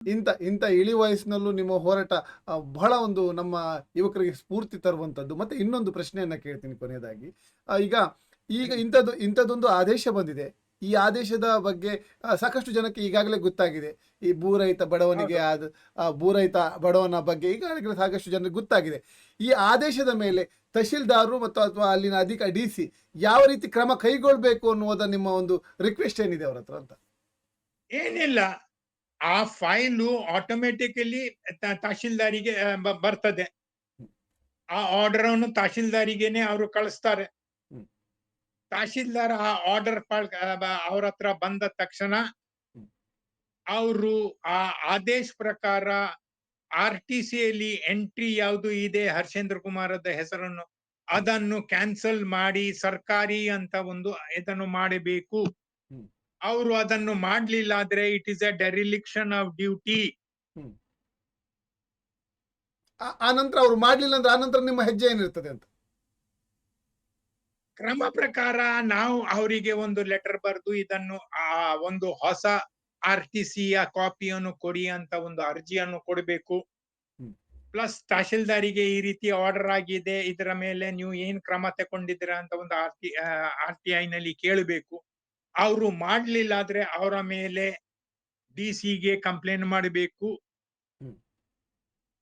ಇಂಥ ಇಂಥ ಇಳಿ ವಯಸ್ಸಿನಲ್ಲೂ ನಿಮ್ಮ ಹೋರಾಟ ಬಹಳ ಒಂದು ನಮ್ಮ ಯುವಕರಿಗೆ ಸ್ಫೂರ್ತಿ ತರುವಂಥದ್ದು. ಮತ್ತೆ ಇನ್ನೊಂದು ಪ್ರಶ್ನೆಯನ್ನ ಕೇಳ್ತೀನಿ ಕೊನೆಯದಾಗಿ. ಈಗ ಈಗ ಇಂಥದ್ದು ಇಂಥದ್ದೊಂದು ಆದೇಶ ಬಂದಿದೆ. ಈ ಆದೇಶದ ಬಗ್ಗೆ ಸಾಕಷ್ಟು ಜನಕ್ಕೆ ಈಗಾಗಲೇ ಗೊತ್ತಾಗಿದೆ. ಈ ಭೂರಹಿತ ಬಡವನಿಗೆ ಆದ ಭೂರಹಿತ ಬಡವನ ಬಗ್ಗೆ ಈಗಾಗಲೇ ಸಾಕಷ್ಟು ಜನರಿಗೆ ಗೊತ್ತಾಗಿದೆ. ಈ ಆದೇಶದ ಮೇಲೆ ತಹಶೀಲ್ದಾರರು ಮತ್ತು ಅಥವಾ ಅಲ್ಲಿನ ಅಧಿಕ ಡಿ ಸಿ ಯಾವ ರೀತಿ ಕ್ರಮ ಕೈಗೊಳ್ಬೇಕು ಅನ್ನುವುದ ನಿಮ್ಮ ಒಂದು ರಿಕ್ವೆಸ್ಟ್ ಏನಿದೆ ಅವರ ಹತ್ರ ಅಂತ? ಏನಿಲ್ಲ. ಆ ಫೈಲು ಆಟೋಮೆಟಿಕಲಿ ತಹಶೀಲ್ದಾರಿಗೆ ಬರ್ತದೆ ಆ ಆರ್ಡರ್ ಅನ್ನು ತಹಶೀಲ್ದಾರಿಗೆನೆ ಅವರು ಕಳಿಸ್ತಾರೆ. ತಹಶೀಲ್ದಾರ್ ಆ ಆರ್ಡರ್ ಅವ್ರ ಹತ್ರ ಬಂದ ತಕ್ಷಣ. ಅವರು ಆ ಆದೇಶ ಪ್ರಕಾರ ಆರ್ ಟಿ ಸಿಯಲ್ಲಿ ಎಂಟ್ರಿ ಯಾವುದು ಇದೆ ಹರ್ಷೇಂದ್ರ ಕುಮಾರದ ಹೆಸರನ್ನು ಅದನ್ನು ಕ್ಯಾನ್ಸಲ್ ಮಾಡಿ ಸರ್ಕಾರಿ ಅಂತ ಒಂದು ಇದನ್ನು ಮಾಡಬೇಕು. ಅವರು ಅದನ್ನು ಮಾಡ್ಲಿಲ್ಲ ಆದ್ರೆ it is a dereliction of duty ಆ- ನಂತರ ಅವ್ರು ಮಾಡ್ಲಿಲ್ಲ ಅಂದ್ರೆ ಆ ನಂತರ ನಿಮ್ಮ ಹೆಜ್ಜೆ ಏನಿರ್ತದೆ ಅಂತ? ಕ್ರಮ ಪ್ರಕಾರ ನಾವು ಅವರಿಗೆ ಒಂದು ಲೆಟರ್ ಬರೆದು ಇದನ್ನು ಆ ಒಂದು ಹೊಸ ಆರ್ ಟಿ ಸಿಯ ಕಾಪಿಯನ್ನು ಕೊಡಿ ಅಂತ ಒಂದು ಅರ್ಜಿಯನ್ನು ಕೊಡಬೇಕು. ಪ್ಲಸ್ ತಹಶೀಲ್ದಾರಿಗೆ ಈ ರೀತಿ ಆರ್ಡರ್ ಆಗಿದೆ ಇದರ ಮೇಲೆ ನೀವು ಏನ್ ಕ್ರಮ ತಗೊಂಡಿದ್ದೀರಾ ಅಂತ ಒಂದು R T R T I ನಲ್ಲಿ ಕೇಳಬೇಕು. ಅವರು ಮಾಡ್ಲಿಲ್ಲ ಆದ್ರೆ ಅವರ ಮೇಲೆ ಡಿ ಸಿಗೆ ಕಂಪ್ಲೇಂಟ್ ಮಾಡಬೇಕು.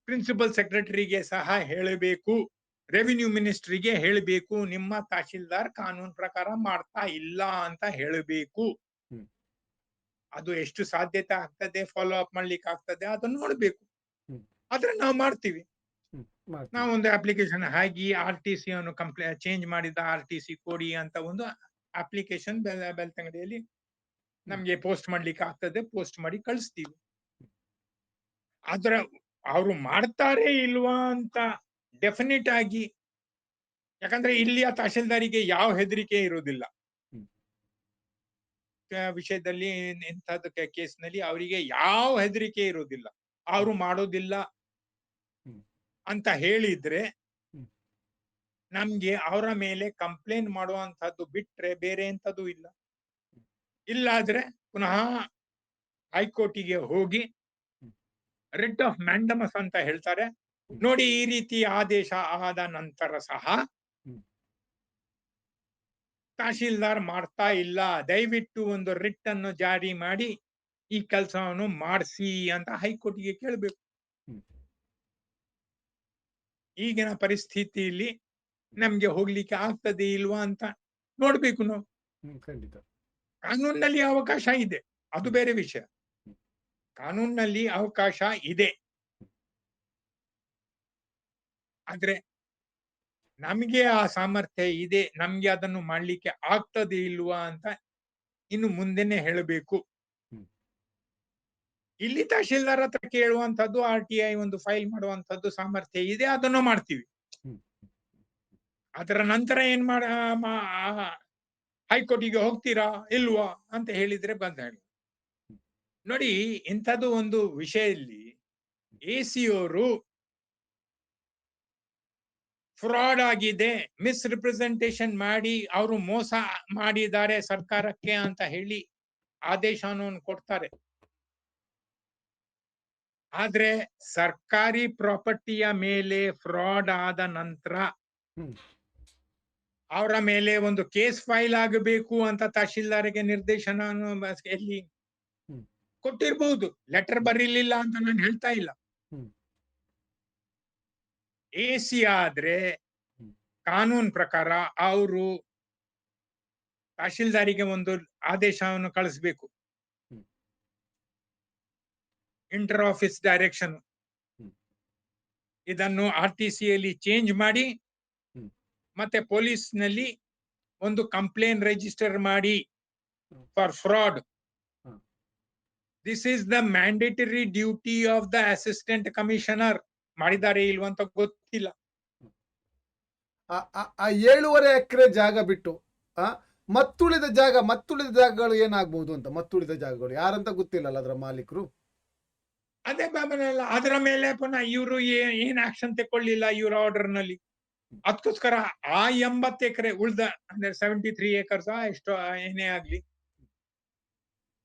ಪ್ರಿನ್ಸಿಪಲ್ ಸೆಕ್ರೆಟರಿಗೆ ಸಹ ಹೇಳಬೇಕು. ರೆವಿನ್ಯೂ ಮಿನಿಸ್ಟ್ರಿಗೆ ಹೇಳಬೇಕು. ನಿಮ್ಮ ತಹಶೀಲ್ದಾರ್ ಕಾನೂನು ಪ್ರಕಾರ ಮಾಡ್ತಾ ಇಲ್ಲ ಅಂತ ಹೇಳಬೇಕು. ಅದು ಎಷ್ಟು ಸಾಧ್ಯತೆ ಆಗ್ತದೆ ಫಾಲೋ ಅಪ್ ಮಾಡ್ಲಿಕ್ಕೆ ಆಗ್ತದೆ ಅದನ್ನ ನೋಡ್ಬೇಕು. ಆದ್ರೆ ನಾವು ಮಾಡ್ತೀವಿ. ನಾವೊಂದು ನಾವು ಒಂದು ಅಪ್ಲಿಕೇಶನ್ ಹಾಕಿ ಆರ್ ಟಿ ಸಿ ಅನ್ನು ಕಂಪ್ಲೇ ಚೇಂಜ್ ಮಾಡಿದ ಆರ್ ಟಿ ಸಿ ಕೊಡಿ ಅಂತ ಒಂದು ಅಪ್ಲಿಕೇಶನ್ ಬೆಳ್ತಂಗಡಿಯಲ್ಲಿ ನಮ್ಗೆ ಪೋಸ್ಟ್ ಮಾಡ್ಲಿಕ್ಕೆ ಆಗ್ತದೆ ಪೋಸ್ಟ್ ಮಾಡಿ ಕಳಿಸ್ತೀವಿ. ಅದರ ಅವರು ಮಾಡ್ತಾರೆ ಇಲ್ವಾ ಅಂತ ಡೆಫಿನೆಟ್ ಆಗಿ ಯಾಕಂದ್ರೆ ಇಲ್ಲಿಯ ತಹಶೀಲ್ದಾರಿಗೆ ಯಾವ ಹೆದರಿಕೆ ಇರುವುದಿಲ್ಲ. ವಿಷಯದಲ್ಲಿ ವಿಷಯದಲ್ಲಿ ಇಂಥದ್ದು ಕೇಸ್ನಲ್ಲಿ ಅವರಿಗೆ ಯಾವ ಹೆದರಿಕೆ ಇರುವುದಿಲ್ಲ. ಅವರು ಮಾಡೋದಿಲ್ಲ ಅಂತ ಹೇಳಿದ್ರೆ. ನಮ್ಗೆ ಅವರ ಮೇಲೆ ಕಂಪ್ಲೇಂಟ್ ಮಾಡುವಂತದ್ದು ಬಿಟ್ರೆ ಬೇರೆ ಎಂತದ್ದು ಇಲ್ಲ. ಇಲ್ಲಾದ್ರೆ ಪುನಃ ಹೈಕೋರ್ಟಿಗೆ ಹೋಗಿ ರಿಟ್ ಆಫ್ ಮ್ಯಾಂಡಮಸ್ ಅಂತ ಹೇಳ್ತಾರೆ. ನೋಡಿ ಈ ರೀತಿ ಆದೇಶ ಆದ ನಂತರ ಸಹ. ತಹಶೀಲ್ದಾರ್ ಮಾಡ್ತಾ ಇಲ್ಲ. ದಯವಿಟ್ಟು ಒಂದು ರಿಟ್ ಅನ್ನು ಜಾರಿ ಮಾಡಿ ಈ ಕೆಲಸವನ್ನು ಮಾಡಿಸಿ ಅಂತ ಹೈಕೋರ್ಟಿಗೆ ಕೇಳಬೇಕು. ಈಗಿನ ಪರಿಸ್ಥಿತಿಯಲ್ಲಿ ನಮ್ಗೆ ಹೋಗ್ಲಿಕ್ಕೆ ಆಗ್ತದೆ ಇಲ್ವಾ ಅಂತ ನೋಡ್ಬೇಕು ನಾವು. ಕಾನೂನಲ್ಲಿ ಅವಕಾಶ ಇದೆ. ಅದು ಬೇರೆ ವಿಷಯ. ಕಾನೂನಲ್ಲಿ ಅವಕಾಶ ಇದೆ. ಆದ್ರೆ ನಮ್ಗೆ ಆ ಸಾಮರ್ಥ್ಯ ಇದೆ. ನಮ್ಗೆ ಅದನ್ನು ಮಾಡ್ಲಿಕ್ಕೆ ಆಗ್ತದೆ ಇಲ್ವಾ ಅಂತ ಇನ್ನು ಮುಂದೆನೆ ಹೇಳಬೇಕು. ಇಲ್ಲಿ ತಹಶೀಲ್ದಾರ್ ಹತ್ರ ಕೇಳುವಂತದ್ದು ಆರ್ ಟಿ ಐ ಒಂದು ಫೈಲ್ ಮಾಡುವಂತದ್ದು ಸಾಮರ್ಥ್ಯ ಇದೆ. ಅದನ್ನು ಮಾಡ್ತೀವಿ. ಅದರ ನಂತರ ಏನ್ ಮಾಡ ಹೈಕೋರ್ಟಿಗೆ ಹೋಗ್ತೀರಾ, ಇಲ್ವಾ ಅಂತ ಹೇಳಿದ್ರೆ ಬಂದ ಹೇಳಿ ನೋಡಿ, ಇಂಥದ್ದು ಒಂದು ವಿಷಯದಲ್ಲಿ ಎ ಸಿ ಅವರು ಫ್ರಾಡ್ ಆಗಿದೆ, ಮಿಸ್ರಿಪ್ರೆಸೆಂಟೇಷನ್ ಮಾಡಿ, ಅವರು ಮೋಸ ಮಾಡಿದ್ದಾರೆ ಸರ್ಕಾರಕ್ಕೆ ಅಂತ ಹೇಳಿ ಆದೇಶವನ್ನು ಕೊಡ್ತಾರೆ. ಆದ್ರೆ ಸರ್ಕಾರಿ ಪ್ರಾಪರ್ಟಿಯ ಮೇಲೆ ಫ್ರಾಡ್ ಆದ ನಂತರ. ಅವರ ಮೇಲೆ ಒಂದು ಕೇಸ್ ಫೈಲ್ ಆಗಬೇಕು ಅಂತ ತಹಶೀಲ್ದಾರಿಗೆ ನಿರ್ದೇಶನ ಎಲ್ಲಿ. ಕೊಟ್ಟಿರ್ಬಹುದು ಲೆಟರ್ ಬರೀಲಿಲ್ಲ ಅಂತ ನಾನು ಹೇಳ್ತಾ ಇಲ್ಲ. ಎ ಸಿ ಆದ್ರೆ. ಕಾನೂನ್ ಪ್ರಕಾರ ಅವರು ತಹಶೀಲ್ದಾರಿಗೆ ಒಂದು ಆದೇಶವನ್ನು ಕಳಿಸ್ಬೇಕು ಇಂಟರ್ ಆಫೀಸ್ ಡೈರೆಕ್ಷನ್ ಇದನ್ನು ಆರ್ ಟಿ ಸಿಯಲ್ಲಿ ಚೇಂಜ್ ಮಾಡಿ. ಮತ್ತೆ ಪೊಲೀಸ್ನಲ್ಲಿ ಒಂದು ಕಂಪ್ಲೇಂಟ್ ರಿಜಿಸ್ಟರ್ ಮಾಡಿ for fraud. This is the mandatory duty of the assistant commissioner ಮಾಡಿದ್ದಾರೆ ಇಲ್ವಂತ ಅಂತ ಗೊತ್ತಿಲ್ಲ. ಆ- ಏಳುವರೆ ಎಕರೆ ಜಾಗ ಬಿಟ್ಟು ಆ ಮತ್ತುಳಿದ ಜಾಗ ಮತ್ತುಳಿದ ಜಾಗಗಳು ಏನಾಗಬಹುದು ಅಂತ ಮತ್ತುಳಿದ ಜಾಗಗಳು ಯಾರಂತ ಗೊತ್ತಿಲ್ಲಲ್ಲ ಅದರ ಮಾಲೀಕರು? ಅದೇ ಬಾಬನಲ್ಲ ಅದರ ಮೇಲೆ ಪುನಃ ಇವರು ಏನ್ ಆಕ್ಷನ್ ತಕೊಳ್ಳಿಲ್ಲ ಇವ್ರ ಆರ್ಡರ್ನಲ್ಲಿ. ಅದಕ್ಕೋಸ್ಕರ ಆ ಎಂಬತ್ತು ಎಕರೆ ಉಳ್ದ ಅಂದ್ರೆ ಸೆವೆಂಟಿ ತ್ರೀ ಏಕರ್ಸ್ ಎಷ್ಟು ಏನೇ ಆಗ್ಲಿ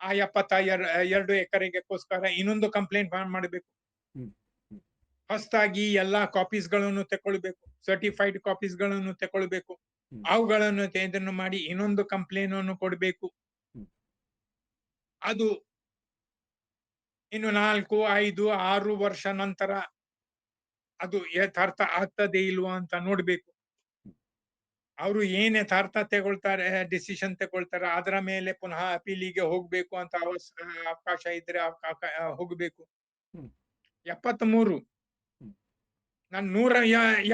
ಆ ಎಪ್ಪತ್ತ ಎರ- ಎರಡು ಎಕರೆಗೋಸ್ಕರ ಇನ್ನೊಂದು ಕಂಪ್ಲೇಂಟ್ ಮಾಡಬೇಕು ಫಸ್ಟ್ ಆಗಿ ಎಲ್ಲಾ ಕಾಪೀಸ್ಗಳನ್ನು ತಕೊಳ್ಬೇಕು ಸರ್ಟಿಫೈಡ್ ಕಾಪೀಸ್ಗಳನ್ನು ತಕೊಳ್ಬೇಕು. ಅವುಗಳನ್ನು ಇದನ್ನು ಮಾಡಿ ಇನ್ನೊಂದು ಕಂಪ್ಲೇನ್ ಅನ್ನು ಕೊಡ್ಬೇಕು. ಅದು ಇನ್ನು ನಾಲ್ಕು ಐದು ಆರು ವರ್ಷ ನಂತರ ಅದು ಯಥಾರ್ಥ ಆಗ್ತದೆ ಇಲ್ವಾ ಅಂತ ನೋಡ್ಬೇಕು. ಅವರು ಏನ್ ಯಥಾರ್ಥ ತಗೊಳ್ತಾರೆ ಡಿಸಿಷನ್ ತಗೊಳ್ತಾರೆ ಅದರ ಮೇಲೆ ಪುನಃ ಅಪೀಲಿಗೆ ಹೋಗ್ಬೇಕು ಅಂತ ಅವಕಾಶ ಇದ್ರೆ ಹೋಗ್ಬೇಕು. ಎಪ್ಪತ್ ಮೂರು ನಾನು ನೂರ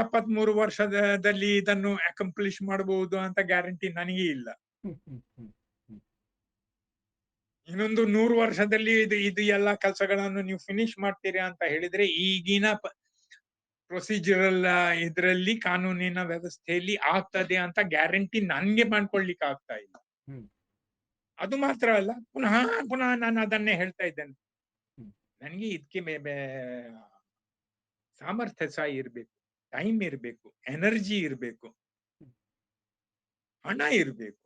ಎಪ್ಪತ್ ಮೂರು ವರ್ಷದಲ್ಲಿ ಇದನ್ನು ಅಕಂಪ್ಲಿಷ್ ಮಾಡಬಹುದು ಅಂತ ಗ್ಯಾರಂಟಿ ನನಗೆ ಇಲ್ಲ. ಇನ್ನೊಂದು ನೂರು ವರ್ಷದಲ್ಲಿ ಇದು ಇದು ಎಲ್ಲಾ ಕೆಲಸಗಳನ್ನು ನೀವು ಫಿನಿಶ್ ಮಾಡ್ತೀರಿ ಅಂತ ಹೇಳಿದ್ರೆ ಈಗಿನ ಪ್ರೊಸೀಜರಲ್ ಇದರಲ್ಲಿ ಕಾನೂನಿನ ವ್ಯವಸ್ಥೆಯಲ್ಲಿ ಆಗ್ತದೆ ಅಂತ ಗ್ಯಾರಂಟಿ ನನ್ಗೆ ಮಾಡ್ಕೊಳ್ಲಿಕ್ಕೆ ಆಗ್ತಾ ಇಲ್ಲ. ಅದು ಮಾತ್ರ ಅಲ್ಲ ಪುನಃ ಪುನಃ ನಾನು ಅದನ್ನೇ ಹೇಳ್ತಾ ಇದ್ದೇನೆ. ನನಗೆ ಇದಕ್ಕೆ ಸಾಮರ್ಥ್ಯ ಸಹ ಇರ್ಬೇಕು ಟೈಮ್ ಇರ್ಬೇಕು ಎನರ್ಜಿ ಇರ್ಬೇಕು ಹಣ ಇರ್ಬೇಕು.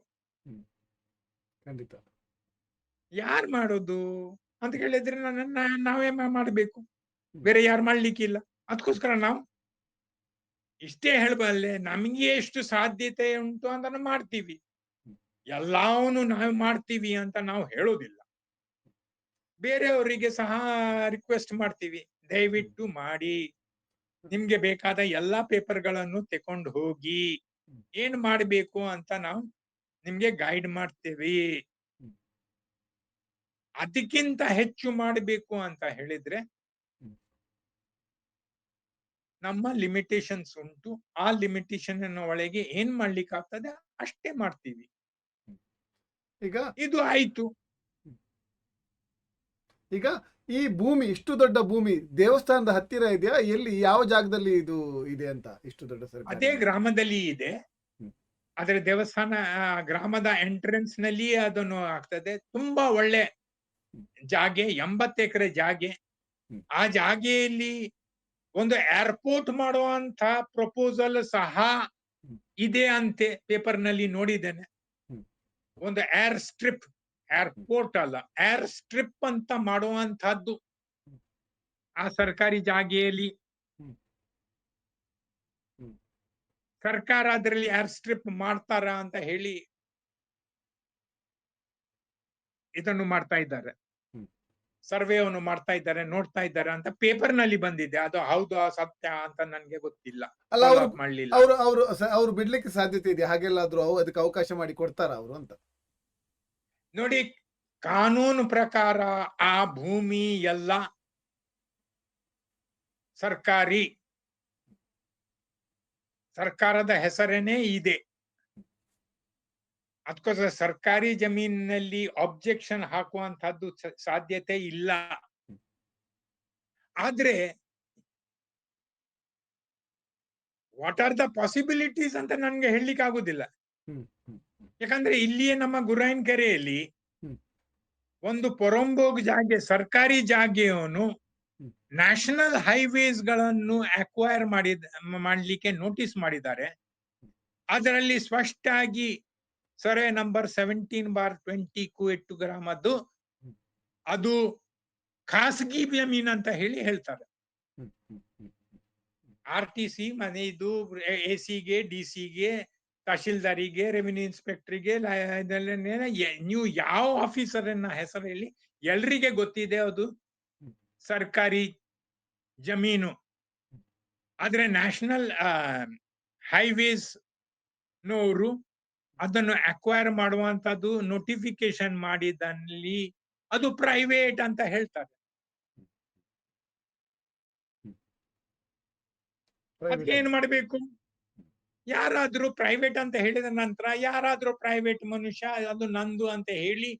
ಖಂಡಿತ. ಯಾರು ಮಾಡೋದು? ಅಂತ ಕೇಳಿದ್ರೆ ನನ್ನ ನಾವೇ ಮಾಡ್ಬೇಕು. ಬೇರೆ ಯಾರು ಮಾಡ್ಲಿಕ್ಕಿಲ್ಲ. ಅದಕ್ಕೋಸ್ಕರ ನಾವು ಇಷ್ಟೇ ಹೇಳಬಲ್ಲೆ ನಮಗೆ ಎಷ್ಟು ಸಾಧ್ಯತೆ ಉಂಟು ಅದನ್ನು ಮಾಡ್ತೀವಿ. ಎಲ್ಲವನ್ನು ನಾವು ಮಾಡ್ತೀವಿ ಅಂತ ನಾವು ಹೇಳೋದಿಲ್ಲ. ಬೇರೆಯವರಿಗೆ ಸಹ ರಿಕ್ವೆಸ್ಟ್ ಮಾಡ್ತೀವಿ. ದಯವಿಟ್ಟು ಮಾಡಿ. ನಿಮ್ಗೆ ಬೇಕಾದ ಎಲ್ಲಾ ಪೇಪರ್ಗಳನ್ನು ತಕೊಂಡು ಹೋಗಿ. ಏನ್ ಮಾಡ್ಬೇಕು ಅಂತ ನಾವು ನಿಮ್ಗೆ ಗೈಡ್ ಮಾಡ್ತೇವೆ. ಅದಕ್ಕಿಂತ ಹೆಚ್ಚು ಮಾಡಬೇಕು ಅಂತ ಹೇಳಿದ್ರೆ. ನಮ್ಮ ಲಿಮಿಟೇಷನ್ಸ್ ಉಂಟು. ಆ ಲಿಮಿಟೇಷನ್ ಒಳಗೆ ಏನ್ ಮಾಡ್ಲಿಕ್ಕೆ ಆಗ್ತದೆ? ಅಷ್ಟೇ ಮಾಡ್ತೀವಿ. ಈಗ ಇದು ಆಯ್ತು. ಈಗ ಈ ಭೂಮಿ ಇಷ್ಟು ದೊಡ್ಡ ಭೂಮಿ ದೇವಸ್ಥಾನದ ಹತ್ತಿರ ಇದೆಯಾ? ಎಲ್ಲಿ ಯಾವ ಜಾಗದಲ್ಲಿ ಇದು ಇದೆ ಅಂತ ಇಷ್ಟು ದೊಡ್ಡ ಸರ್ ಅದೇ ಗ್ರಾಮದಲ್ಲಿ ಇದೆ. ಆದ್ರೆ ದೇವಸ್ಥಾನ ಗ್ರಾಮದ ಎಂಟ್ರೆನ್ಸ್ನಲ್ಲಿ ಅದನ್ನು ಆಗ್ತದೆ. ತುಂಬಾ ಒಳ್ಳೆ ಜಾಗೆ ಎಂಬತ್ತು ಎಕರೆ ಜಾಗೆ. ಆ ಜಾಗೆಯಲ್ಲಿ ಒಂದು ಏರ್ಪೋರ್ಟ್ ಮಾಡುವಂತ ಪ್ರಪೋಸಲ್ ಸಹ ಇದೆ ಅಂತೆ ಪೇಪರ್ನಲ್ಲಿ ನೋಡಿದ್ದೇನೆ. ಒಂದು ಏರ್ ಸ್ಟ್ರಿಪ್ ಏರ್ಪೋರ್ಟ್ ಅಲ್ಲ ಏರ್ ಸ್ಟ್ರಿಪ್ ಅಂತ ಮಾಡುವಂತಹದ್ದು ಆ ಸರ್ಕಾರಿ ಜಾಗೆಯಲ್ಲಿ. ಸರ್ಕಾರ ಅದರಲ್ಲಿ ಏರ್ ಸ್ಟ್ರಿಪ್ ಮಾಡ್ತಾರ ಅಂತ ಹೇಳಿ ಇದನ್ನು ಮಾಡ್ತಾ ಇದ್ದಾರೆ. ಸರ್ವೆವನ್ನು ಮಾಡ್ತಾ ಇದ್ದಾರೆ ನೋಡ್ತಾ ಇದ್ದಾರೆ ಅಂತ ಪೇಪರ್ನಲ್ಲಿ ಬಂದಿದೆ. ಅದು ಹೌದು ಸತ್ಯ ಅಂತ ನನ್ಗೆ ಗೊತ್ತಿಲ್ಲ. ಅಲ್ಲ ಅವರು ಮಾಡಲಿಲ್ಲ. ಅವರು ಅವರು ಅವರು ಬಿಡ್ಲಿಕ್ಕೆ ಸಾಧ್ಯತೆ ಇದೆ. ಹಾಗೆಲ್ಲಾದ್ರೂ ಅವು ಅದಕ್ಕೆ ಅವಕಾಶ ಮಾಡಿ ಕೊಡ್ತಾರ ಅವರು ಅಂತ. ನೋಡಿ ಕಾನೂನು ಪ್ರಕಾರ ಆ ಭೂಮಿ ಎಲ್ಲ ಸರ್ಕಾರಿ. ಸರ್ಕಾರದ ಹೆಸರೇನೆ ಇದೆ. ಅದಕ್ಕೋಸ್ಕರ ಸರ್ಕಾರಿ ಜಮೀನಿನಲ್ಲಿ ಆಬ್ಜೆಕ್ಷನ್ ಹಾಕುವಂತಹದ್ದು ಸಾಧ್ಯತೆ ಇಲ್ಲ ಆದ್ರೆ ವಾಟ್ ಆರ್ ದ ಪಾಸಿಬಿಲಿಟೀಸ್ ಅಂತ ನನ್ಗೆ ಹೇಳಲಿಕ್ಕೆ ಆಗುದಿಲ್ಲ ಯಾಕಂದ್ರೆ ಇಲ್ಲಿಯೇ ನಮ್ಮ ಗುರಾಯಿನ್ ಕೆರೆಯಲ್ಲಿ ಒಂದು ಪೊರಂಬೋಗ್ ಜಾಗೆ ಸರ್ಕಾರಿ ಜಾಗೆಯವನು. ನ್ಯಾಷನಲ್ ಹೈವೇಸ್ಗಳನ್ನು ಅಕ್ವೈರ್ ಮಾಡಿದ ಮಾಡ್ಲಿಕ್ಕೆ ನೋಟಿಸ್ ಮಾಡಿದ್ದಾರೆ ಅದರಲ್ಲಿ ಸ್ಪಷ್ಟಾಗಿ survey number seventeen bar twenty ಕು ಗ್ರಾಮದ್ದು ಗ್ರಾಮ್ ಅದು ಖಾಸಗಿ ಜಮೀನ್ ಅಂತ ಹೇಳಿ ಹೇಳ್ತಾರೆ. ಆರ್ ಟಿ ಸಿ ಮನೆ ಇದು ಎ ಸಿಗೆ ಡಿ ಸಿಗೆ ತಹಶೀಲ್ದಾರಿಗೆ ರೆವಿನ್ಯೂ ಇನ್ಸ್ಪೆಕ್ಟರ್ಗೆ ನೀವು ಯಾವ ಆಫೀಸರ್ ಹೆಸರು ಹೇಳಿ ಎಲ್ರಿಗೆ ಗೊತ್ತಿದೆ ಅದು? ಸರ್ಕಾರಿ ಜಮೀನು. ಆದ್ರೆ ನ್ಯಾಷನಲ್ ಹೈವೇಸ್ ನವರು ಅದನ್ನು ಅಕ್ವೈರ್ ಮಾಡುವಂತದ್ದು ನೋಟಿಫಿಕೇಶನ್ ಮಾಡಿದಲ್ಲಿ ಅದು ಪ್ರೈವೇಟ್ ಅಂತ ಹೇಳ್ತಾರೆ. ಅದಕ್ಕೆ ಏನ್ ಮಾಡ್ಬೇಕು? ಯಾರಾದ್ರೂ ಪ್ರೈವೇಟ್ ಅಂತ ಹೇಳಿದ ನಂತರ ಯಾರಾದ್ರೂ ಪ್ರೈವೇಟ್ ಮನುಷ್ಯ ಅದು ನಂದು ಅಂತ ಹೇಳಿ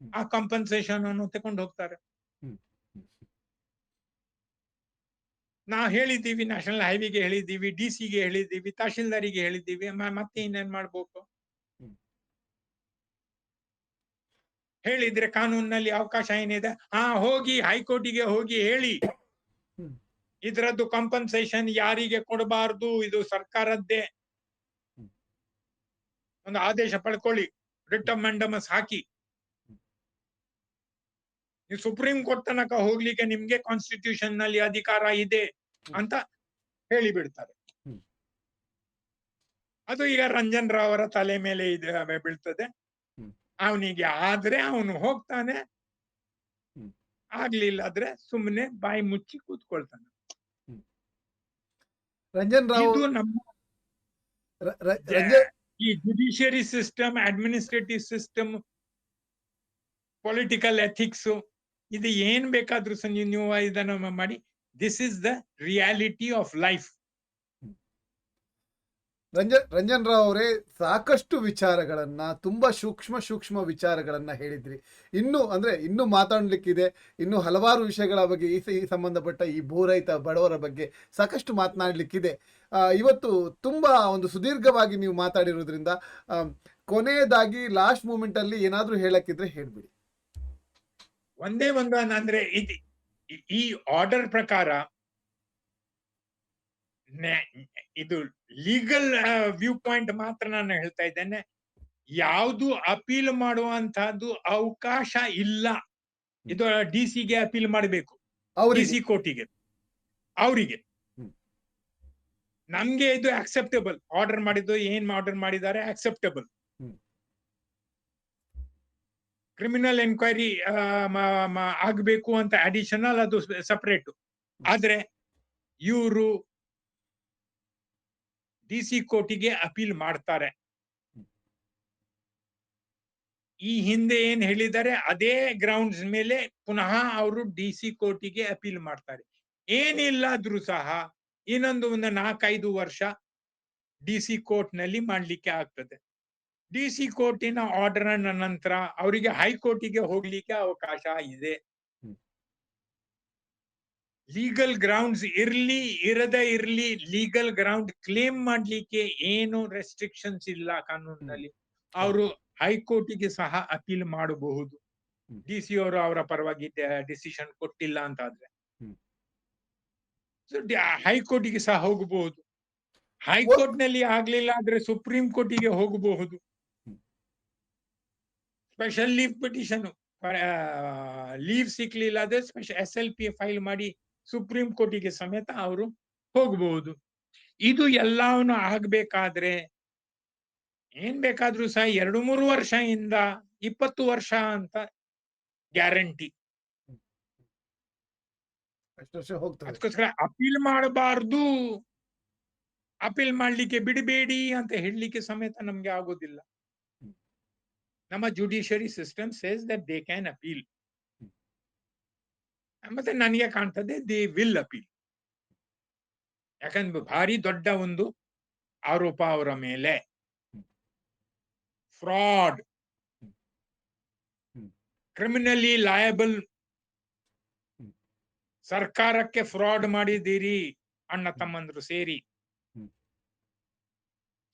ಆ ಕಾಂಪನ್ಸೇಷನ್ ಅನ್ನು ತಗೊಂಡು ಹೋಗ್ತಾರೆ. ನಾ ಹೇಳಿದ್ದೀವಿ ನ್ಯಾಷನಲ್ ಹೈವೇಗೆ ಹೇಳಿದ್ದೀವಿ ಡಿ ಸಿಗೆ ಹೇಳಿದ್ದೀವಿ ತಹಶೀಲ್ದಾರಿಗೆ ಹೇಳಿದ್ದೀವಿ ಮತ್ತೆ ಇನ್ನೇನ್ ಮಾಡ್ಬೇಕು? ಹೇಳಿದ್ರೆ ಕಾನೂನಿನಲ್ಲಿ ಅವಕಾಶ ಏನಿದೆ? ಆ ಹೋಗಿ ಹೈಕೋರ್ಟಿಗೆ ಹೋಗಿ ಹೇಳಿ. ಇದರದ್ದು ಕಾಂಪನ್ಸೇಷನ್ ಯಾರಿಗೆ ಕೊಡಬಾರ್ದು? ಇದು ಸರ್ಕಾರದ್ದೇ. ಒಂದು ಆದೇಶ ಪಡ್ಕೊಳ್ಳಿ. ರಿಟ್ ಆಫ್ ಮಂಡಮಸ್ ಹಾಕಿ. ನೀವು ಸುಪ್ರೀಂ ಕೋರ್ಟ್ ತನಕ ಹೋಗ್ಲಿಕ್ಕೆ ನಿಮ್ಗೆ ಕಾನ್ಸ್ಟಿಟ್ಯೂಷನ್ನಲ್ಲಿ ಅಧಿಕಾರ ಇದೆ ಅಂತ ಹೇಳಿ ಬಿಡ್ತಾರೆ ಅದು ಈಗ ರಂಜನ್ ರಾವ್ ಅವರ ತಲೆ ಮೇಲೆ ಇದೆ ಬೀಳ್ತದೆ. ಅವನಿಗೆ ಆದ್ರೆ ಅವನು ಹೋಗ್ತಾನೆ. ಆಗ್ಲಿಲ್ಲ ಆದ್ರೆ ಸುಮ್ಮನೆ ಬಾಯಿ ಮುಚ್ಚಿ ಕೂತ್ಕೊಳ್ತಾನೆ. ರಂಜನ್ ರಾವ್ ಈ judiciary system administrative system political ethics ಇದು ಏನ್ ಬೇಕಾದ್ರೂ ಸಂಜೆ ನೀವು ನೀವು ಇದನ್ನ ಮಾಡಿ. This is the reality of life Ranjan Ranjan Rao ಅವರೇ ಸಾಕಷ್ಟು ವಿಚಾರಗಳನ್ನು, ತುಂಬಾ ಸೂಕ್ಷ್ಮ ಸೂಕ್ಷ್ಮ ವಿಚಾರಗಳನ್ನು ಹೇಳಿದ್ರಿ. ಇನ್ನು ಅಂದ್ರೆ ಇನ್ನು ಮಾತಾಡಲಿಕ್ಕಿದೆ, ಇನ್ನು ಹಲವಾರು ವಿಷಯಗಳ ಬಗ್ಗೆ ಈ ಈ ಸಂಬಂಧಪಟ್ಟ ಈ ಭೂರಹಿತ ಬಡವರ ಬಗ್ಗೆ ಸಾಕಷ್ಟು ಮಾತನಾಡಲಿಕ್ಕಿದೆ. ಇವತ್ತು ತುಂಬಾ ಒಂದು ಸುದೀರ್ಘವಾಗಿ ನೀವು ಮಾತಾಡಿರೋದ್ರಿಂದ ಕೊನೆಯದಾಗಿ ಲಾಸ್ಟ್ ಮೂಮೆಂಟ್ ಅಲ್ಲಿ ಏನಾದ್ರೂ ಹೇಳಕ್ಕಿದ್ರೆ ಹೇಳ್ಬಿಡಿ. ಒಂದೇ ಒಂದು ಅಂದ್ರೆ ಈ- ಆರ್ಡರ್ ಪ್ರಕಾರ ಇದು ಲೀಗಲ್ ವ್ಯೂ ಪಾಯಿಂಟ್ ಮಾತ್ರ ನಾನು ಹೇಳ್ತಾ ಇದ್ದೇನೆ. ಯಾವುದು ಅಪೀಲ್ ಮಾಡುವಂತಹದ್ದು ಅವಕಾಶ ಇಲ್ಲ. ಇದು ಡಿ ಗೆ ಅಪೀಲ್ ಮಾಡಬೇಕು. ಡಿ ಸಿ ಕೋರ್ಟಿಗೆ ಅವರಿಗೆ. ನಮ್ಗೆ ಇದು ಅಕ್ಸೆಪ್ಟೇಬಲ್ ಆರ್ಡರ್ ಮಾಡಿದ್ದು ಏನ್ ಆರ್ಡರ್ ಮಾಡಿದ್ದಾರೆ ಅಕ್ಸೆಪ್ಟೇಬಲ್. ಕ್ರಿಮಿನಲ್ ಎನ್ಕ್ವೈರಿ ಆಗ್ಬೇಕು ಅಂತ ಅಡಿಷನಲ್ ಅದು ಸಪರೇಟ್ ಆದ್ರೆ ಇವರು ಡಿ ಸಿ ಕೋರ್ಟಿಗೆ ಅಪೀಲ್ ಮಾಡ್ತಾರೆ. ಈ ಹಿಂದೆ ಏನ್ ಹೇಳಿದ್ದಾರೆ, ಅದೇ ಗ್ರೌಂಡ್ಸ್ ಮೇಲೆ ಪುನಃ ಅವರು ಡಿಸಿ ಕೋರ್ಟಿಗೆ ಅಪೀಲ್ ಮಾಡ್ತಾರೆ. ಏನಿಲ್ಲಾದ್ರೂ ಸಹ ಇನ್ನೊಂದು ಒಂದು ನಾಲ್ಕೈದು ವರ್ಷ ಡಿಸಿ ಕೋರ್ಟ್ನಲ್ಲಿ ಮಾಡ್ಲಿಕ್ಕೆ ಆಗ್ತದೆ. ಡಿಸಿ ಕೋರ್ಟಿನ ಆರ್ಡರ್ ನಂತರ ಅವರಿಗೆ ಹೈಕೋರ್ಟಿಗೆ ಹೋಗ್ಲಿಕ್ಕೆ ಅವಕಾಶ ಇದೆ. ಲೀಗಲ್ ಗ್ರೌಂಡ್ಸ್ ಇರ್ಲಿ ಇರದ ಇರ್ಲಿ ಲೀಗಲ್ ಗ್ರೌಂಡ್ ಕ್ಲೇಮ್ ಮಾಡ್ಲಿಕ್ಕೆ ಏನು ರೆಸ್ಟ್ರಿಕ್ಷನ್ಸ್ ಇಲ್ಲ ಕಾನೂನಿನಲ್ಲಿ. ಅವರು ಹೈಕೋರ್ಟಿಗೆ ಸಹ ಅಪೀಲ್ ಮಾಡಬಹುದು. ಡಿ ಸಿ ಅವರು ಅವರ ಪರವಾಗಿ ಡಿಸಿಷನ್ ಕೊಟ್ಟಿಲ್ಲ ಅಂತ ಆದ್ರೆ ಹೈಕೋರ್ಟಿಗೆ ಸಹ ಹೋಗಬಹುದು. ಹೈಕೋರ್ಟ್ನಲ್ಲಿ ಆಗ್ಲಿಲ್ಲ ಆದ್ರೆ ಸುಪ್ರೀಂ ಕೋರ್ಟಿಗೆ ಹೋಗಬಹುದು. Special leave petition leave ಸಿಕ್ಲಿಲ್ಲ special S L P file ಮಾಡಿ ಸುಪ್ರೀಂ ಕೋರ್ಟಿಗೆ ಸಮೇತ ಅವರು ಹೋಗಬಹುದು ಇದು ಎಲ್ಲವನ್ನು ಆಗ್ಬೇಕಾದ್ರೆ ಏನ್ ಬೇಕಾದ್ರೂ ಸಹ ಎರಡು ಮೂರು ವರ್ಷದಿಂದ ಇಪ್ಪತ್ತು ವರ್ಷ ಅಂತ ಗ್ಯಾರಂಟಿ. ಅದಕ್ಕೋಸ್ಕರ ಅಪೀಲ್ ಮಾಡಬಾರ್ದು. ಅಪೀಲ್ ಮಾಡ್ಲಿಕ್ಕೆ ಬಿಡಬೇಡಿ ಅಂತ ಹೇಳಲಿಕ್ಕೆ ಸಮೇತ ನಮ್ಗೆ ಆಗೋದಿಲ್ಲ. ನಮ್ಮ judiciary system says that they can appeal. ಮತ್ತೆ ನನಗೆ ಕಾಣ್ತದೆ ದೇ ವಿಲ್ ಅಪೀಲ್ ಯಾಕಂದ್ರೆ ಭಾರಿ ದೊಡ್ಡ ಒಂದು ಆರೋಪ ಅವರ ಮೇಲೆ ಫ್ರಾಡ್. ಕ್ರಿಮಿನಲಿ ಲಯಬಲ್ ಸರ್ಕಾರಕ್ಕೆ ಫ್ರಾಡ್ ಮಾಡಿದ್ದೀರಿ ಅಣ್ಣ ತಮ್ಮಂದ್ರು ಸೇರಿ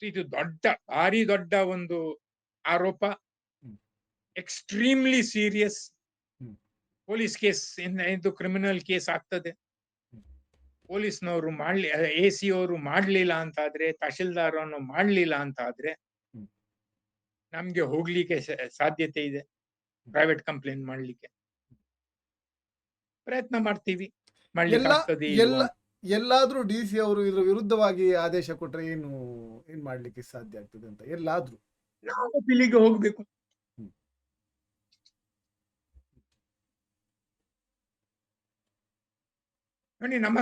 ಇದು ದೊಡ್ಡ ಭಾರಿ ದೊಡ್ಡ ಒಂದು ಆರೋಪ. Extremely serious. ಪೊಲೀಸ್ ಕೇಸ್ ಇದು ಕ್ರಿಮಿನಲ್ ಕೇಸ್ ಆಗ್ತದೆ. ಪೊಲೀಸ್ನವರು ಮಾಡ್ಲಿ ಎ ಸಿ ಅವರು ಮಾಡ್ಲಿಲ್ಲ ಅಂತ ಆದ್ರೆ ತಹಶೀಲ್ದಾರ್ ಮಾಡ್ಲಿಲ್ಲ ಅಂತ ಆದ್ರೆ. ನಮ್ಗೆ ಹೋಗ್ಲಿಕ್ಕೆ ಸಾಧ್ಯತೆ ಇದೆ. ಪ್ರೈವೇಟ್ ಕಂಪ್ಲೇಂಟ್ ಮಾಡ್ಲಿಕ್ಕೆ. ಪ್ರಯತ್ನ ಮಾಡ್ತೀವಿ. ಎಲ್ಲಾದ್ರೂ ಡಿ ಸಿ ಅವರು ಇದ್ರ ವಿರುದ್ಧವಾಗಿ ಆದೇಶ ಕೊಟ್ರೆ ಏನು ಏನ್ ಮಾಡ್ಲಿಕ್ಕೆ ಸಾಧ್ಯ ಆಗ್ತದೆ ಅಂತ? ಎಲ್ಲಾದ್ರೂ. ನಾವು ಅಪೀಲಿಗೆ ಹೋಗ್ಬೇಕು. ನೋಡಿ ನಮ್ಮ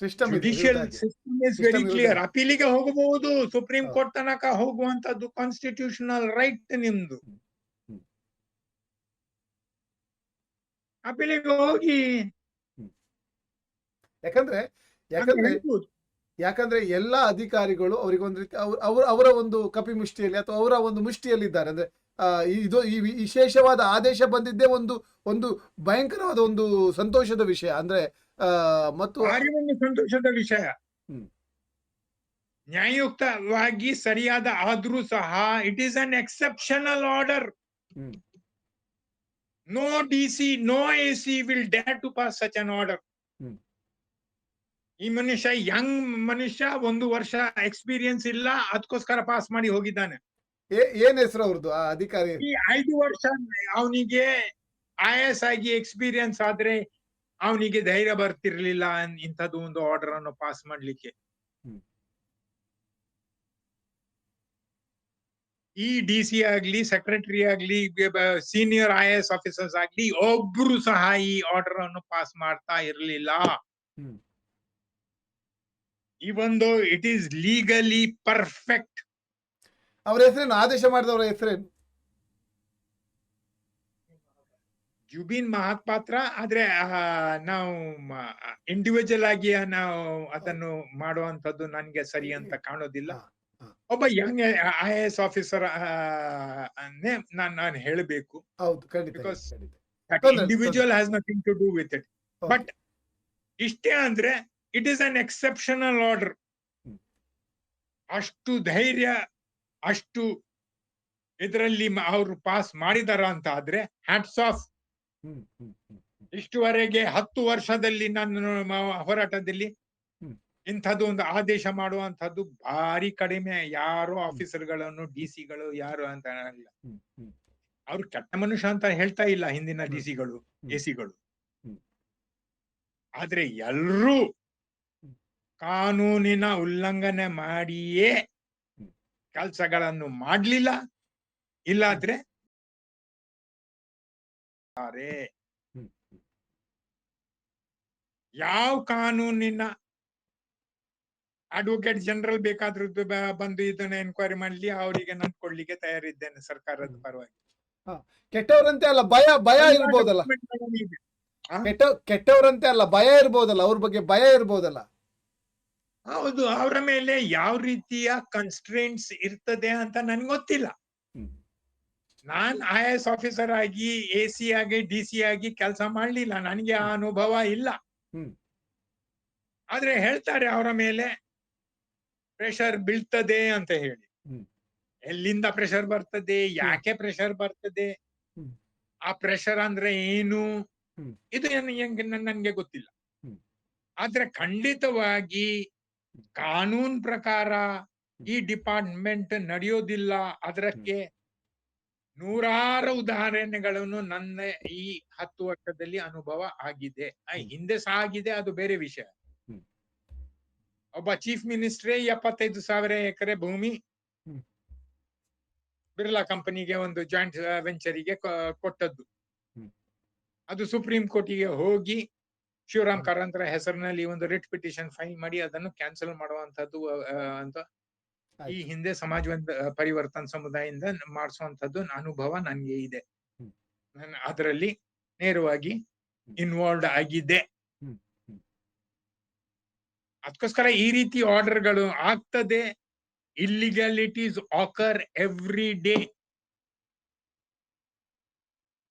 system judicial system is very clear ಅಪೀಲಿಗೆ ಹೋಗಬಹುದು ಸುಪ್ರೀಂ. ಕೋರ್ಟ್ ತನಕ ಹೋಗುವಂತದ್ದು ಕಾನ್ಸ್ಟಿಟ್ಯೂಷನಲ್ ರೈಟ್ ನಿಮ್ದು. ಅಪೀಲಿಗೆ ಹೋಗಿ. ಯಾಕಂದ್ರೆ ಯಾಕಂದ್ರೆ ಯಾಕಂದ್ರೆ ಎಲ್ಲಾ ಅಧಿಕಾರಿಗಳು ಅವರಿಗೊಂದು ರೀತಿ ಅವ್ರ ಅವ್ರ ಒಂದು ಕಪಿ ಮುಷ್ಟಿಯಲ್ಲಿ ಅಥವಾ ಅವರ ಒಂದು ಮುಷ್ಟಿಯಲ್ಲಿ ಇದ್ದಾರೆ ಅಂದ್ರೆ ಇದು ಈ ವಿಶೇಷವಾದ ಆದೇಶ ಬಂದಿದ್ದೇ ಒಂದು ಒಂದು ಭಯಂಕರವಾದ ಒಂದು ಸಂತೋಷದ ವಿಷಯ. ಅಂದ್ರೆ ಮತ್ತು ಕಾರ್ಯವನ್ನು ಸಂತೋಷದ ವಿಷಯ. ಹ್ಮ್. ನ್ಯಾಯಯುಕ್ತವಾಗಿ ಸರಿಯಾದ ಆದ್ರೂ ಸಹ it is an exceptional order no D C no A C will dare to pass such an order. ಈ ಮನುಷ್ಯ ಯಂಗ್ ಮನುಷ್ಯ ಒಂದು ವರ್ಷ ಎಕ್ಸ್ಪೀರಿಯನ್ಸ್ ಇಲ್ಲ ಅದಕ್ಕೋಸ್ಕರ ಪಾಸ್ ಮಾಡಿ ಹೋಗಿದ್ದಾನೆ. ಏನ್ ಹೆಸರು ಅವ್ರದ್ದು ಅಧಿಕಾರಿ? ಈ ಐದು ವರ್ಷ ಅವನಿಗೆ ಆಯಾಸ ಆಗಿ ಎಕ್ಸ್ಪೀರಿಯನ್ಸ್ ಆದ್ರೆ ಅವನಿಗೆ ಧೈರ್ಯ ಬರ್ತಿರ್ಲಿಲ್ಲ ಇಂಥದ್ದು ಒಂದು ಆರ್ಡರ್ ಅನ್ನು ಪಾಸ್ ಮಾಡ್ಲಿಕ್ಕೆ. ಈ ಡಿ ಸಿ ಆಗ್ಲಿ ಸೆಕ್ರೆಟರಿ ಆಗ್ಲಿ ಸೀನಿಯರ್ ಐ ಎಸ್ ಆಫೀಸರ್ಸ್ ಆಗ್ಲಿ ಒಬ್ರು ಸಹ ಈ ಆರ್ಡರ್ ಅನ್ನು ಪಾಸ್ ಮಾಡ್ತಾ ಇರಲಿಲ್ಲ. ಈ ಒಂದು ಇಟ್ ಈಸ್ ಲೀಗಲಿ ಪರ್ಫೆಕ್ಟ್ ಅವ್ರ ಹೆಸರೇನು? ಆದೇಶ ಮಾಡಿದವರ ಹೆಸರೇನು? ಜುಬಿನ್ ಮಹಾತ್ಪಾತ್ರ ಆದ್ರೆ ನಾವು ಇಂಡಿವಿಜುವಲ್ ಆಗಿ ನಾವು ಅದನ್ನು ಮಾಡುವಂತದ್ದು ನನ್ಗೆ ಸರಿ ಅಂತ ಕಾಣೋದಿಲ್ಲ. ಒಬ್ಬ ಯಂಗ್ ಐ ಎಸ್ ಆಫೀಸರ್ ಅನ್ನೇ ನಾನ್ ನಾನು ಹೇಳಬೇಕು. Individual has nothing to do with it but ಇಷ್ಟೇ ಅಂದ್ರೆ it is an exceptional order ಅಷ್ಟು ಧೈರ್ಯ ಅಷ್ಟು ಇದರಲ್ಲಿ ಅವರು ಪಾಸ್ ಮಾಡಿದಾರ ಅಂತ ಆದ್ರೆ ಹ್ಯಾಟ್ಸ್ ಆಫ್. ಇಷ್ಟುವರೆಗೆ ಹತ್ತು ವರ್ಷದಲ್ಲಿ ನನ್ನ ಹೋರಾಟದಲ್ಲಿ. ಇಂಥದ್ದು ಒಂದು ಆದೇಶ ಮಾಡುವಂತದ್ದು ಭಾರಿ ಕಡಿಮೆ ಯಾರು ಆಫೀಸರ್ಗಳನ್ನು ಡಿ ಸಿಗಳು ಯಾರು ಅಂತ ಇಲ್ಲ ಅವ್ರು ಕೆಟ್ಟ ಮನುಷ್ಯ ಅಂತ ಹೇಳ್ತಾ ಇಲ್ಲ ಹಿಂದಿನ. ಡಿ ಸಿಗಳು. ಎ ಸಿಗಳು. ಆದ್ರೆ ಎಲ್ರೂ ಕಾನೂನಿನ ಉಲ್ಲಂಘನೆ ಮಾಡಿಯೇ. ಕೆಲಸಗಳನ್ನು ಮಾಡ್ಲಿಲ್ಲ ಇಲ್ಲಾದ್ರೆ ಆರೆ ಯಾವ ಕಾನೂನಿನ ಅಡ್ವೊಕೇಟ್ ಜನರಲ್ ಬೇಕಾದ್ರೂ ಬಂದು ಇದನ್ನ ಎನ್ಕ್ವೈರಿ ಮಾಡ್ಲಿ ಅವರಿಗೆ ನಾನು ಕೊಡ್ಲಿಕ್ಕೆ ತಯಾರಿದ್ದೇನೆ ಸರ್ಕಾರದ. ಪರವಾಗಿ. ಕೆಟ್ಟವರಂತೆ ಅಲ್ಲ ಭಯ ಭಯ ಇರ್ಬೋದಲ್ಲ. ಕೆಟ್ಟ ಕೆಟ್ಟವರಂತೆ ಅಲ್ಲ ಭಯ ಇರ್ಬೋದಲ್ಲ ಅವ್ರ ಬಗ್ಗೆ ಭಯ ಇರ್ಬೋದಲ್ಲ. ಹೌದು ಅವರ ಮೇಲೆ ಯಾವ ರೀತಿಯ ಕನ್ಸ್ಟ್ರೆಂಟ್ಸ್ ಇರ್ತದೆ ಅಂತ ನನ್ಗೆ ಗೊತ್ತಿಲ್ಲ. ನಾನ್ ಐ ಎಸ್ ಆಫೀಸರ್ ಆಗಿ ಎ ಸಿ ಆಗಿ ಡಿ ಸಿ ಆಗಿ ಕೆಲಸ ಮಾಡ್ಲಿಲ್ಲ. ನನಗೆ ಆ ಅನುಭವ ಇಲ್ಲ. ಆದ್ರೆ ಹೇಳ್ತಾರೆ ಅವರ ಮೇಲೆ ಪ್ರೆಷರ್ ಬೀಳ್ತದೆ ಅಂತ ಹೇಳಿ. ಎಲ್ಲಿಂದ ಪ್ರೆಷರ್ ಬರ್ತದೆ? ಯಾಕೆ ಪ್ರೆಷರ್ ಬರ್ತದೆ? ಆ ಪ್ರೆಷರ್ ಅಂದ್ರೆ ಏನು. ಇದು ನನ್ಗೆ ನನ್ಗೆ ಗೊತ್ತಿಲ್ಲ. ಆದ್ರೆ ಖಂಡಿತವಾಗಿ ಕಾನೂನ್ ಪ್ರಕಾರ ಈ ಡಿಪಾರ್ಟ್ಮೆಂಟ್ ನಡೆಯೋದಿಲ್ಲ. ಅದಕ್ಕೆ ನೂರಾರು ಉದಾಹರಣೆಗಳನ್ನು ನನ್ನ ಈ ಹತ್ತು ವರ್ಷದಲ್ಲಿ ಅನುಭವ ಆಗಿದೆ. ಹಿಂದೆ ಸಹ ಆಗಿದೆ ಅದು ಬೇರೆ ವಿಷಯ. ಒಬ್ಬ ಚೀಫ್ ಮಿನಿಸ್ಟ್ರೇ ಎಪ್ಪತ್ತೈದು ಸಾವಿರ ಎಕರೆ ಭೂಮಿ ಬಿರ್ಲಾ ಕಂಪನಿಗೆ ಒಂದು ಜಾಯಿಂಟ್ ವೆಂಚರಿಗೆ ಕೊಟ್ಟದ್ದು. ಅದು ಸುಪ್ರೀಂ ಕೋರ್ಟಿಗೆ ಹೋಗಿ ಶಿವರಾಮ್. ಕಾರಂತರ ಹೆಸರಿನಲ್ಲಿ ಒಂದು ರಿಟ್ ಪಿಟಿಷನ್ ಫೈಲ್ ಮಾಡಿ ಅದನ್ನು ಕ್ಯಾನ್ಸಲ್ ಮಾಡುವಂತದ್ದು ಅಂತ ಈ. ಹಿಂದೆ ಸಮಾಜ ಪರಿವರ್ತನ್ ಸಮುದಾಯದಿಂದ ಮಾಡಿಸುವಂತದ್ದು ಅನುಭವ ನನ್ಗೆ ಇದೆ. ನಾನು ಅದರಲ್ಲಿ ನೇರವಾಗಿ ಇನ್ವಾಲ್ವ್ ಇನ್ವಾಲ್ವ್ಡ್ ಆಗಿದೆ ಹ್ಮ್. ಹ್ಮ್. ಅದಕ್ಕೋಸ್ಕರ ಈ ರೀತಿ ಆರ್ಡರ್ಗಳು ಆಗ್ತದೆ illegalities occur every day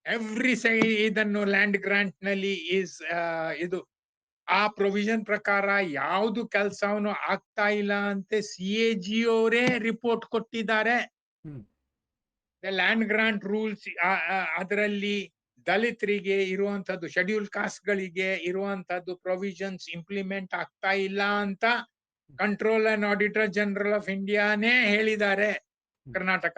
every ಸೈ ಇದನ್ನು ಲ್ಯಾಂಡ್ ಗ್ರಾಂಟ್ನಲ್ಲಿ ಈಸ್ ಇದು ಆ ಪ್ರೊವಿಷನ್ ಪ್ರಕಾರ ಯಾವುದು ಕೆಲಸವನ್ನು ಆಗ್ತಾ ಇಲ್ಲ ಅಂತ ಸಿ ಎ ಜಿ ಅವರೇ ರಿಪೋರ್ಟ್ ಕೊಟ್ಟಿದ್ದಾರೆ. ಲ್ಯಾಂಡ್ ಗ್ರಾಂಟ್ ರೂಲ್ಸ್ ಅದರಲ್ಲಿ ದಲಿತರಿಗೆ ಇರುವಂತದ್ದು ಶೆಡ್ಯೂಲ್ ಕಾಸ್ಟ್ ಗಳಿಗೆ ಇರುವಂತದ್ದು ಪ್ರೊವಿಷನ್ಸ್ ಇಂಪ್ಲಿಮೆಂಟ್ ಆಗ್ತಾ ಇಲ್ಲ ಅಂತ control and auditor general of ಇಂಡಿಯಾನೇ ಹೇಳಿದ್ದಾರೆ ಕರ್ನಾಟಕ.